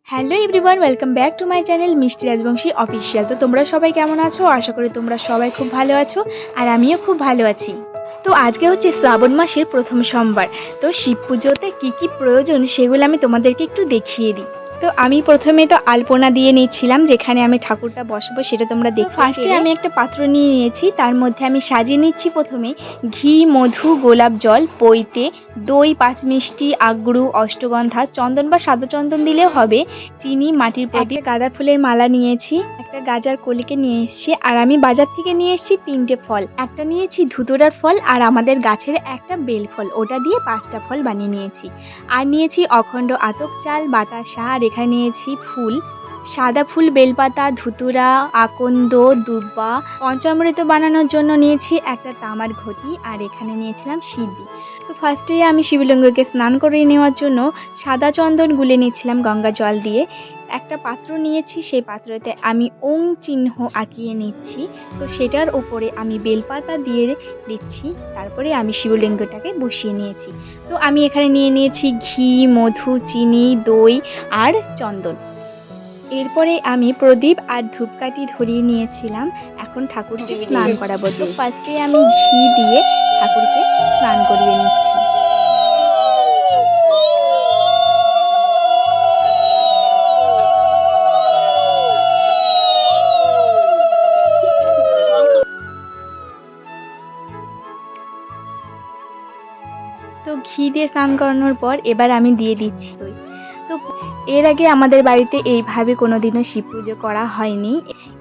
Hello everyone welcome back to my channel Mishti Rajbanshi official তো তোমরা সবাই কেমন আছো? আশা করি তোমরা সবাই খুব ভালো আছো, আর আমিও খুব ভালো আছি। তো আজকে হচ্ছে শ্রাবণ মাসের প্রথম সোমবার। তো শিব পুজোতে কী কী প্রয়োজন সেগুলো আমি তোমাদেরকে একটু দেখিয়ে দিই। তো আমি প্রথমে তো আলপনা দিয়ে নিচ্ছিলাম যেখানে আমি ঠাকুরটা বসবো সেটা তোমরা দেখো ফার্স্টে আমি একটা পাত্র নিয়ে নিয়েছি তার মধ্যে আমি সাজিয়ে নিচ্ছি প্রথমে ঘি মধু গোলাপ জল পইতে দই পাঁচ মিষ্টি আগ্রু অষ্টগন্ধা চন্দন বা সাদা চন্দন দিলেও হবে চিনি মাটির পাটি গাঁদা ফুলের মালা নিয়েছি। একটা গাজার কলিকে নিয়ে এসেছি, আর আমি বাজার থেকে নিয়ে এসেছি তিনটে ফল। একটা নিয়েছি ধুতরার ফল, আর আমাদের গাছের একটা বেল ফল। ওটা দিয়ে পাঁচটা ফল বানিয়ে নিয়েছি। আর নিয়েছি অখণ্ড আতপ চাল, বাতাসা আর এখানে নিয়েছি ফুল। সাদা ফুল, বেলপাতা ধুতুরা আকন্দ, দুব্বা। পঞ্চামৃত বানানোর জন্য নিয়েছি একটা তামার ঘটি, আর এখানে নিয়েছিলাম সিদ্ধি। তো ফার্স্টে আমি শিবলিঙ্গকে স্নান করে নেওয়ার জন্য সাদা চন্দন গুলে নিয়েছিলাম গঙ্গা জল দিয়ে। একটা পাত্র নিয়েছি সেই পাত্রতে আমি ওং চিহ্ন আঁকিয়ে নিচ্ছি। তো সেটার উপরে আমি বেলপাতা দিয়ে দিচ্ছি তারপরে আমি শিবলিঙ্গটাকে বসিয়ে নিয়েছি। তো আমি এখানে নিয়ে নিয়েছি ঘি মধু চিনি দই আর চন্দন। এরপরে আমি প্রদীপ আর ধূপকাঠি ধরিয়ে নিয়েছিলাম। এখন ঠাকুরকে স্নান করাবো। তো ফার্স্টে আমি ঘি দিয়ে ঠাকুরকে স্নান করিয়ে নিচ্ছি। তো ঘি দিয়ে স্নান করানোর পর এবার আমি দিয়ে দিচ্ছি তো এর আগে আমাদের বাড়িতে এইভাবে কোনোদিনও শিব পুজো করা হয়নি।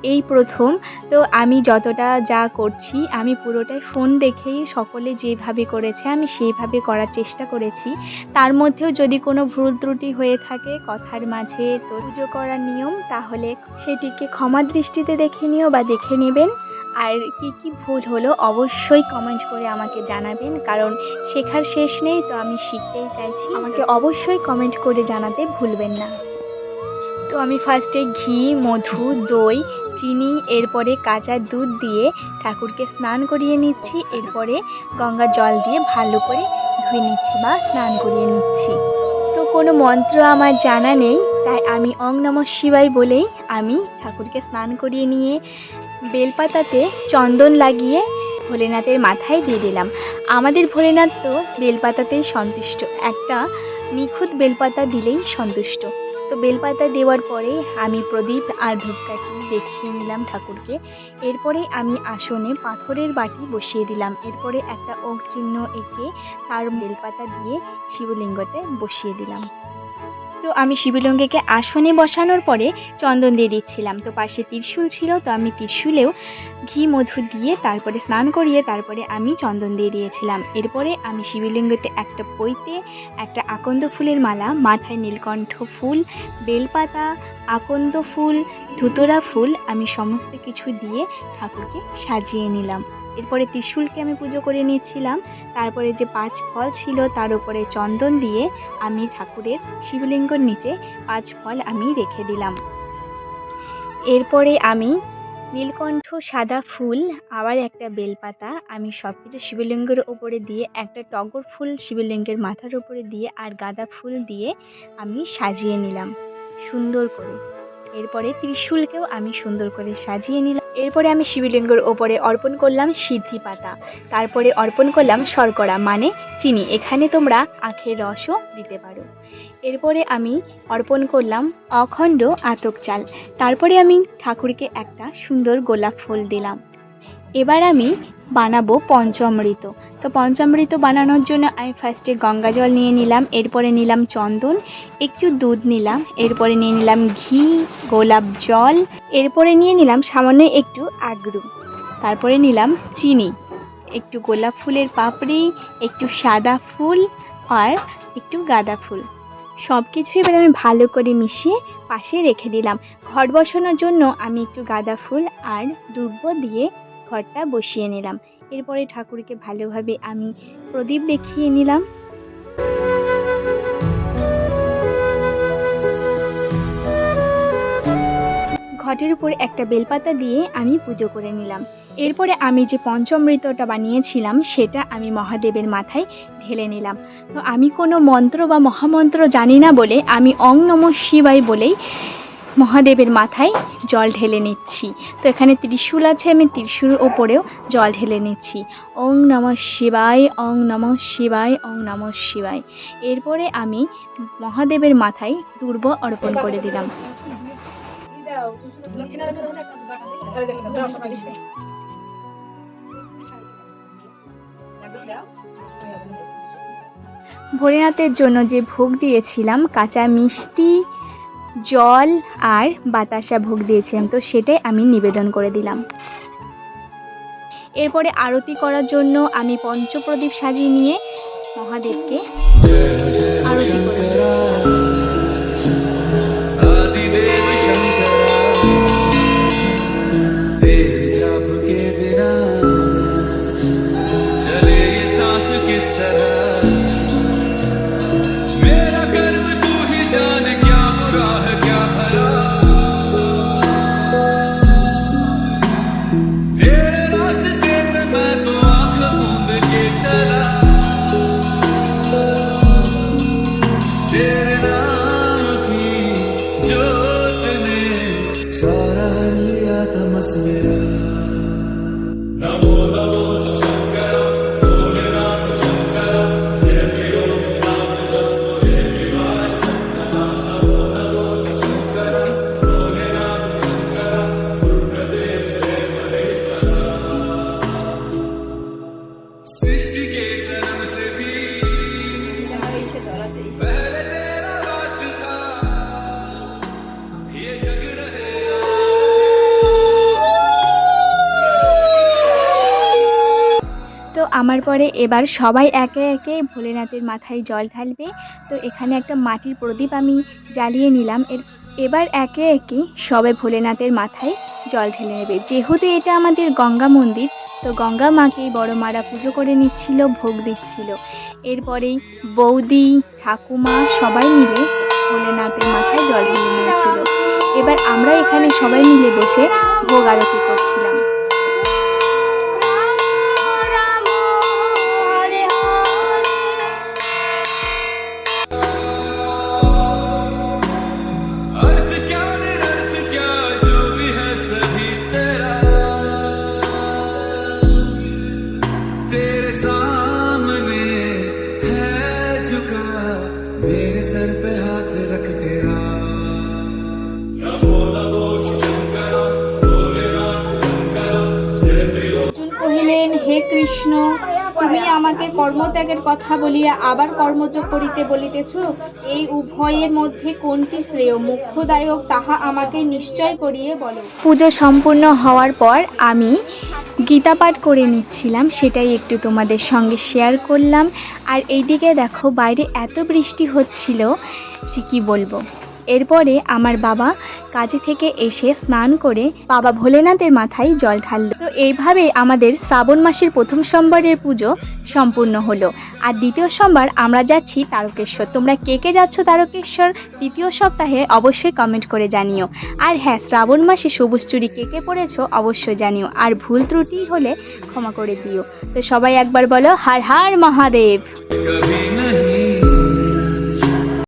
এই প্রথম, তো আমি যতটা যা করছি, আমি পুরোটাই ফোন দেখেই সকলে যেভাবে করেছে, আমি সেইভাবে করার চেষ্টা করেছি। তার মধ্যেও যদি কোনো ভুল ত্রুটি হয়ে থাকে কথার মাঝে পুজো করার নিয়ম, তাহলে সেটিকে ক্ষমা দৃষ্টিতে দেখে নিও বা দেখে নেবেন। আর কি কি ভুল হলো অবশ্যই কমেন্ট করে আমাকে জানাবেন, কারণ শেখার শেষ নেই, তো আমি শিখতেই চাইছি। আমাকে অবশ্যই কমেন্ট করে জানাতে ভুলবেন না। তো আমি ফার্স্টে ঘি, মধু, দই, চিনি, এরপরে কাঁচা দুধ দিয়ে ঠাকুরকে স্নান করিয়ে নিচ্ছি, এরপরে গঙ্গা জল দিয়ে ভালো করে ধুয়ে নিচ্ছি বা স্নান করিয়ে নিচ্ছি। তো কোনো মন্ত্র আমার জানা নেই, তাই আমি অং নম শিবাই বলেই আমি ঠাকুরকে স্নান করিয়ে নিয়ে বেলপাতাতে চন্দন লাগিয়ে ভোলেনাথের মাথায় দিয়ে দিলাম। আমাদের ভোলেনাথ তো বেলপাতাতেই সন্তুষ্ট। একটা নিখুঁত বেলপাতা দিলেই সন্তুষ্ট। তো বেলপাতা দেওয়ার পরে আমি প্রদীপ আর ধূপকাঠি দেখিয়ে নিলাম ঠাকুরকে। এরপরে আমি আসনে পাথরের বাটি বসিয়ে দিলাম। এরপরে একটা ওক চিহ্ন এঁকে তার বেলপাতা দিয়ে শিবলিঙ্গতে বসিয়ে দিলাম। তো আমি শিবলিঙ্গকে আসনে বসানোর পরে চন্দন দিয়ে দিচ্ছিলাম। তো পাশে ত্রিশূল ছিল, তো আমি ত্রিশূলেও ঘি, মধু দিয়ে তারপরে স্নান করিয়ে তারপরে আমি চন্দন দিয়ে দিয়েছিলাম। এরপরে আমি শিবলিঙ্গতে একটা পইতে একটা আকন্দ ফুলের মালা, মাথায় নীলকণ্ঠ ফুল, বেলপাতা, আকন্দ ফুল, ধুতরা ফুল, আমি সমস্ত কিছু দিয়ে ঠাকুরকে সাজিয়ে নিলাম। এরপরে ত্রিশূলকে আমি পুজো করে নিয়েছিলাম। তারপরে যে পাঁচ ফল ছিল তার উপরে চন্দন দিয়ে আমি ঠাকুরের শিবলিঙ্গর নিচে পাঁচ ফল আমি রেখে দিলাম। এরপরে আমি নীলকণ্ঠ সাদা ফুল, আবার একটা বেলপাতা আমি সব কিছু শিবলিঙ্গের ওপরে দিয়ে, একটা টগর ফুল শিবলিঙ্গের মাথার উপরে দিয়ে আর গাঁদা ফুল দিয়ে আমি সাজিয়ে নিলাম। সুন্দর করে। এরপরে ত্রিশূলকেও আমি সুন্দর করে সাজিয়ে নিলাম। এরপরে আমি শিবলিঙ্গের ওপরে অর্পণ করলাম সিদ্ধি পাতা। তারপরে অর্পণ করলাম শর্করা মানে চিনি। এখানে তোমরা আখের রসও দিতে পারো। এরপরে আমি অর্পণ করলাম অখণ্ড আতক চাল। তারপরে আমি ঠাকুরকে একটা সুন্দর গোলাপ ফুল দিলাম। এবার আমি বানাবো পঞ্চামৃত। তো পঞ্চামৃত বানানোর জন্য আমি ফার্স্টে গঙ্গা জল নিয়ে নিলাম, এরপরে নিলাম চন্দন, একটু দুধ নিলাম, এরপরে নিয়ে নিলাম ঘি, গোলাপ জল, এরপরে নিয়ে নিলাম সামান্য একটু আগ্রু, তারপরে নিলাম চিনি, একটু গোলাপ ফুলের পাপড়ি, একটু সাদা ফুল আর একটু গাঁদা ফুল। সব কিছু এবার আমি ভালো করে মিশিয়ে পাশে রেখে দিলাম। ঘর বসানোর জন্য আমি একটু গাঁদা ফুল আর দুর্ব দিয়ে ঘরটা বসিয়ে নিলাম। এরপরে ঠাকুরকে ভালোভাবে আমি প্রদীপ দেখিয়ে নিলাম। ঘটের উপর একটা বেলপাতা দিয়ে আমি পুজো করে নিলাম। এরপরে আমি যে পঞ্চমৃতটা বানিয়েছিলাম, সেটা আমি মহাদেবের মাথায় ঢেলে নিলাম। তো আমি কোনো মন্ত্র বা মহামন্ত্র জানি না বলে আমি অং নম শিবাই বলেই মহাদেবের মাথায় জল ঢেলে নিচ্ছি। তো এখানে ত্রিশূল আছে, আমি ত্রিশূল ওপরেও জল ঢেলে নিচ্ছি। ওং নম শিবায়, ওং নম শিবায়, ওং নম শিবায়। এরপরে আমি মহাদেবের মাথায় দুর্ব অর্পণ করে দিলাম। ভোলেনাথের জন্য যে ভোগ দিয়েছিলাম, কাঁচা মিষ্টি জল আর বাতাসা ভোগ দিয়েছিলাম। তো সেটাই আমি নিবেদন করে দিলাম। এরপরে আরতি করার জন্য আমি পঞ্চপ্রদীপ সাজিয়ে নিয়ে মহাদেবকে esperar. Namor. আমার পরে এবার সবাই একে একে ভোলেনাথের মাথায় জল ঢালবে। তো এখানে একটা মাটির প্রদীপ আমি জ্বালিয়ে নিলাম। এর, এবার একে একে সবাই ভোলেনাথের মাথায় জল ঢেলে নেবে। যেহেতু এটা আমাদের গঙ্গা মন্দির, তো গঙ্গা মাকেই বড় মারা পুজো করে নিচ্ছিল, ভোগ দিচ্ছিল। এরপরেই বৌদি, ঠাকুমা সবাই মিলে ভোলেনাথের মাথায় জল ঢেলে নিয়েছিল। এবার আমরা এখানে সবাই মিলে বসে ভোগ আরতি করছিলাম। আমাকে কর্মত্যাগের কথা বলিয়া আবার কর্মযোগ করিতে বলিতেছ, এই উভয়ের মধ্যে কোনটি শ্রেয়? মুখ্যদায়ক তাহা আমাকে নিশ্চয় করিয়ে বলো। পুজো সম্পূর্ণ হওয়ার পর আমি গীতা পাঠ করে নিচ্ছিলাম, সেটাই একটু তোমাদের সঙ্গে শেয়ার করলাম। আর এইদিকে দেখো, বাইরে এত বৃষ্টি হচ্ছিল যে কী বলব? এরপরে আমার বাবা কাজে থেকে এসে স্নান করে বাবা ভোলেনাথের মাথায় জল ঢাললো। তো এইভাবে আমাদের শ্রাবণ মাসের প্রথম সোমবারের পুজো সম্পূর্ণ হলো। আর দ্বিতীয় সোমবার আমরা যাচ্ছি তারকেশ্বর। তোমরা কে কে যাচ্ছ তারকেশ্বর দ্বিতীয় সপ্তাহে অবশ্যই কমেন্ট করে জানিও। আর হ্যাঁ শ্রাবণ মাসে সবুজ চুরি কে কে পড়েছ অবশ্যই জানিও। আর ভুল ত্রুটি হলে ক্ষমা করে দিও। তো সবাই একবার বলো, হার হার মহাদেব।